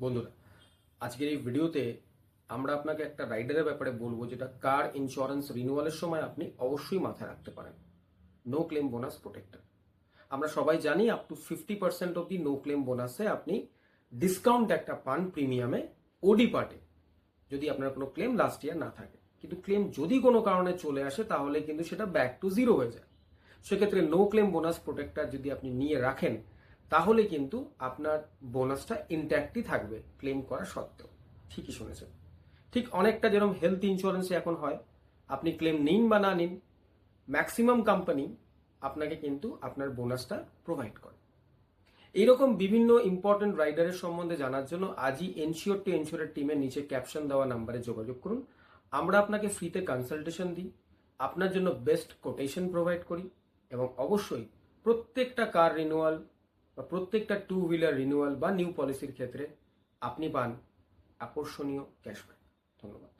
বন্ধুরা, আজকের এই ভিডিওতে আমরা আপনাকে একটা রাইডারের ব্যাপারে বলব যেটা কার ইন্স্যুরেন্স রিনিউয়ালের সময় আপনি অবশ্যই মাথায় রাখতে পারেন। নো ক্লেম বোনাস প্রোটেক্টর আমরা সবাই জানি আপ টু ফিফটি পার্সেন্ট অব্দি নো ক্লেম বোনাসে আপনি ডিসকাউন্ট একটা পান প্রিমিয়ামে ওডি পার্টে যদি আপনার কোনো ক্লেম লাস্ট ইয়ার না থাকে। কিন্তু ক্লেম যদি কোনো কারণে চলে আসে, তাহলে কিন্তু সেটা ব্যাক টু জিরো হয়ে যায়। সেক্ষেত্রে নো ক্লেম বোনাস প্রোটেক্টর যদি আপনি নিয়ে রাখেন তাহলে কিন্তু আপনার বোনাসটা ইনট্যাক্টই থাকবে ক্লেম করা সত্ত্বেও। ঠিকই শুনেছেন। ঠিক অনেকটা যেরকম হেলথ ইন্স্যুরেন্সে এখন হয়, আপনি ক্লেম নিন বা না নিন ম্যাক্সিমাম কোম্পানি আপনাকে কিন্তু আপনার বোনাসটা প্রোভাইড করে। এইরকম বিভিন্ন ইম্পর্টেন্ট রাইডারের সম্বন্ধে জানার জন্য আজই এনশিওর টু এনশিওরের টিমের নিচে ক্যাপশন দেওয়া নাম্বারে যোগাযোগ করুন। আমরা আপনাকে ফ্রিতে কনসালটেশন দিই, আপনার জন্য বেস্ট কোটেশন প্রোভাইড করি এবং অবশ্যই প্রত্যেকটা কার রিনিউয়াল বা প্রত্যেকটা টু হুইলার রিনিউয়াল বা নিউ পলিসির ক্ষেত্রে আপনি পান আকর্ষণীয় ক্যাশব্যাক ধন্যবাদ।